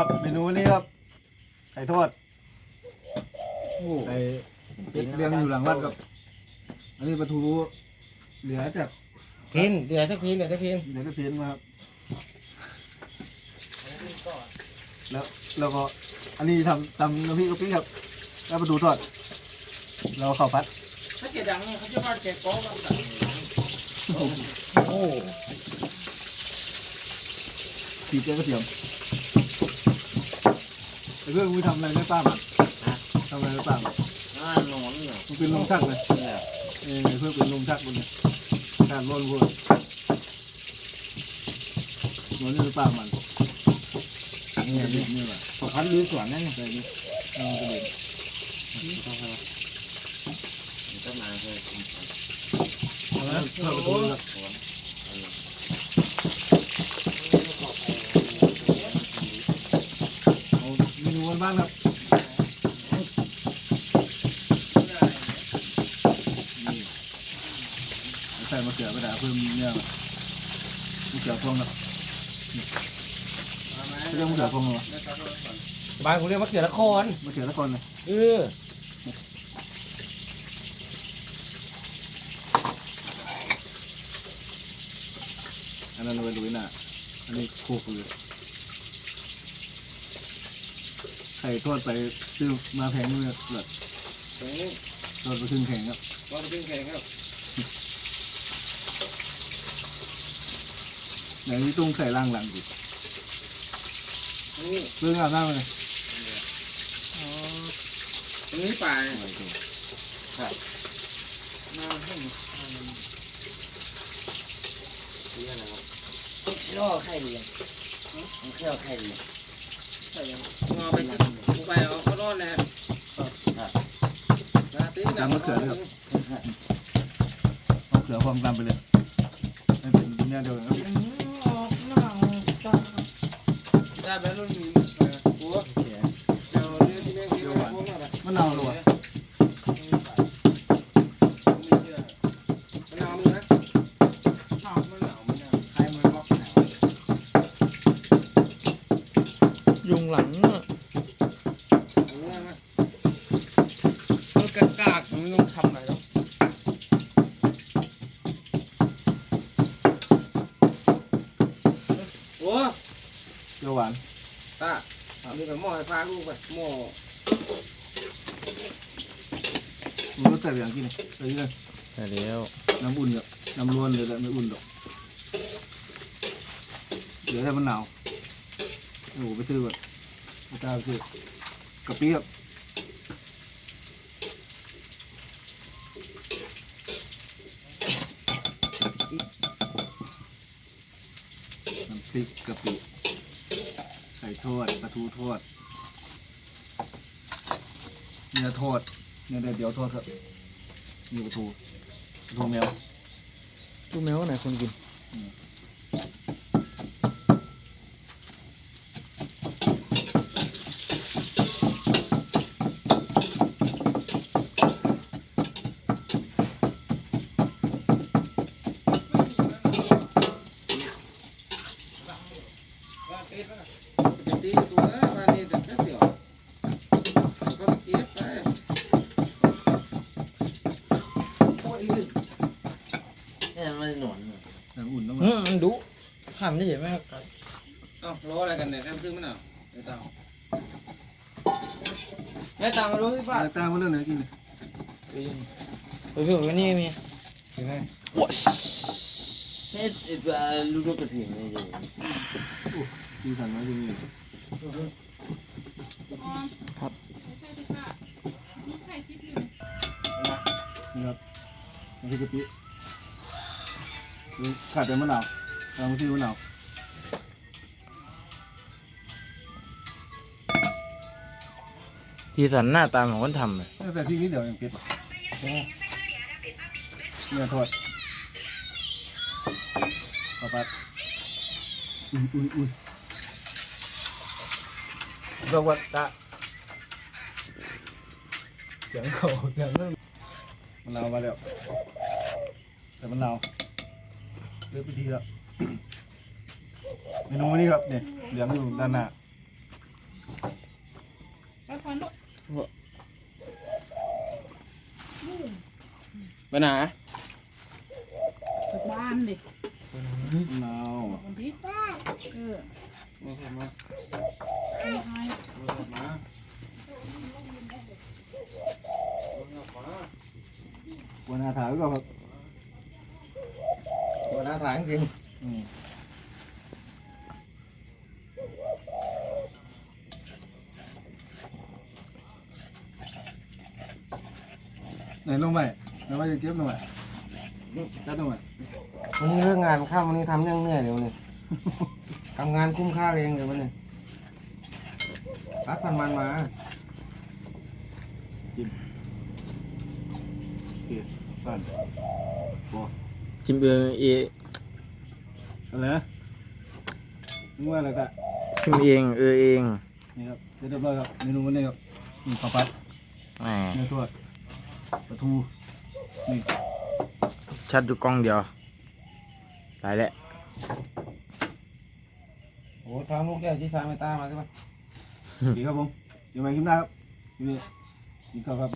ครับเมนูนี้ครับไก่ทอดโอ้ไก่เลี้ยงอยู่หลังวัดครับ อันนี้ปลาทูเหลือจากพินเดี๋ยวจะพินเดี๋ยวจะพินเดี๋ยวก็เพี้ยนมาครับแล้วแล้วก็อันนี้ทำทำน้ำพริกกะปิครับ แล้วปลาทูทอดเราข้าวผัดถ้าเกิดดังเขาจะว่าแกโก้กันโอ้ผีเจ๊กระเทียมไอ้ เพื่อนมึงทำอะไรไม่ป้ามันทำอะไรไม่ป้ามันอ่าหนอนเหรอมึงเป็นลมชักเลยเนี่ยเออเพื่อนเป็นลมชักคนเนี่ยการร่นพวกนอนนี่ไม่ป้ามันนี่นี่นี่ว่ะขอพัดลื้อสวนนั่นนี่ใส่นี่เอาไปเลยมันก็มาเลยเอาละเพื่อนประตูค บ้านๆครับนี่ใส่มะเขือไปด่าเพิ่มเนี่ยมะเขือพวงครับนี่เรียกมะเขือพวงเหรอบ้านผมเรียกมะเขือละครมะเขือตะกอนเลยเอออันนั้นเป็นลุยน่ะอันนี้โคกเลย ไข่ทอดไปซื้อมาแพงเลยแบบตรงนี้ทอดไปครึ่งแข็งครับรอไปขึ้นแข่งครับไหนที่ตุ้งไข่ล่างหลังดินี่เรื่องอาบน้ำเลยตรงนี้ป่าล่อไข่เลี้ยงมันแค่ไข่เลี้ยง งอไปจิกไปเอาเขารอดแล้วตีตามมะเขือเลยครับมะเขือพร้อมตามไปเลยให้เป็นเนี่ยเดียวกันครับได้แบบรุ่นนี้หัวเจ้าเรื่องที่เรื่องที่เรื่องพวกนั้น มะนาวเลยวะ ไม่เชื่อมะนาวมึงนะชอบมะนาวมะนาวใครมือบล็อกหนาว ยุงหลัง มันกากากมันต้องทำอะไรแล้วโอ้ เปรี้ยวหวาน ตานี่ กับหม้อไฟฟ้าลูกไปหม้อมันก็ใส่อย่างกินใส่เยอะใช่แล้วน้ำอุ่นกับน้ำร้อนเลยแหละไม่อุ่นหรอกเดี๋ยวให้มันหนาวโอ้โหไปซื้อแบบไม่กล้าไปซื้อกะปิครับน้ำพริกกะปิ ไข่ทอดปลาทูทอดเนื้อทอดเนื้อเดี๋ยวทอดครับมีปลาทูปลาทูแมว ตู้แมวไหนคนกินจะตีตัวมานี่แต่แค่เดียวก็ไปเก็บไป นี่มันหนอน น้ำอุ่นต้อง อื มาม มันดุห้ามได้เห็นไหมครับเอ้ารออะไรกันเนี่ยแค่ซื้อมะนาวไอ้ตังแม่ตังมาดูสิป้าตามมาเรื่องไหนกินเลยไปเพื่อนนี่มีกินไหมเฮ็ดไอ้ปลาลูกกระถิ่นนี่เลยกินสั่งมาที่นี่ครับนี่ครับน้ำพริกกะปินี่ขาดแต่มะนาว เราไม่ซื้อมะนาวทีสันหน้าตาของคนทำเลยแต่ที่นี้เดี๋ยวยังเผ็ดเนื้อทอดข้าวผัดอุ้ยอุ้ยอุ้ยสวัสดีเสียงเขาเสียงเรื่องมะนาวมาแล้วแต่มะนาวเลือกพิธีแล้ว เมนูนี้ครับเนี่ยเหลืองอยู่ด้านหน้าไปไหนจากบ้านดินาววันที่เออมาครับมาไม่ให้มาครับมามาครับมาวันอาถายไว้ก่อนครับวันอาถรรพ์จริงอืม ไหนลงไปไหนว่าจะเก็บลงไปจัดลงไปวันนี้เรื่องงานข้ามวันนี้ทำยังเหนื่อยเดี๋ยวนี้ ทำงานคุ้มค่าเองเดี๋ยววันนี้รักพันมันมาสั่นจิมเออเอ อะไรนะนึกว่าอะไรกะชิมเองเออเองนี่ครับเรียบร้อยครับเมนูวันนี้ครับนี่ข้าวผัดแหมเนื้อทอดปลาทูนี่ชัดอยู่กล้องเดียวตายแล้วโอ้ช้างลูกแก้วที่ชายไม่ตามมาใช่ปะดีครับผมเดี๋ยวมาคลิปหน้าครับนี่กินข้าวครับ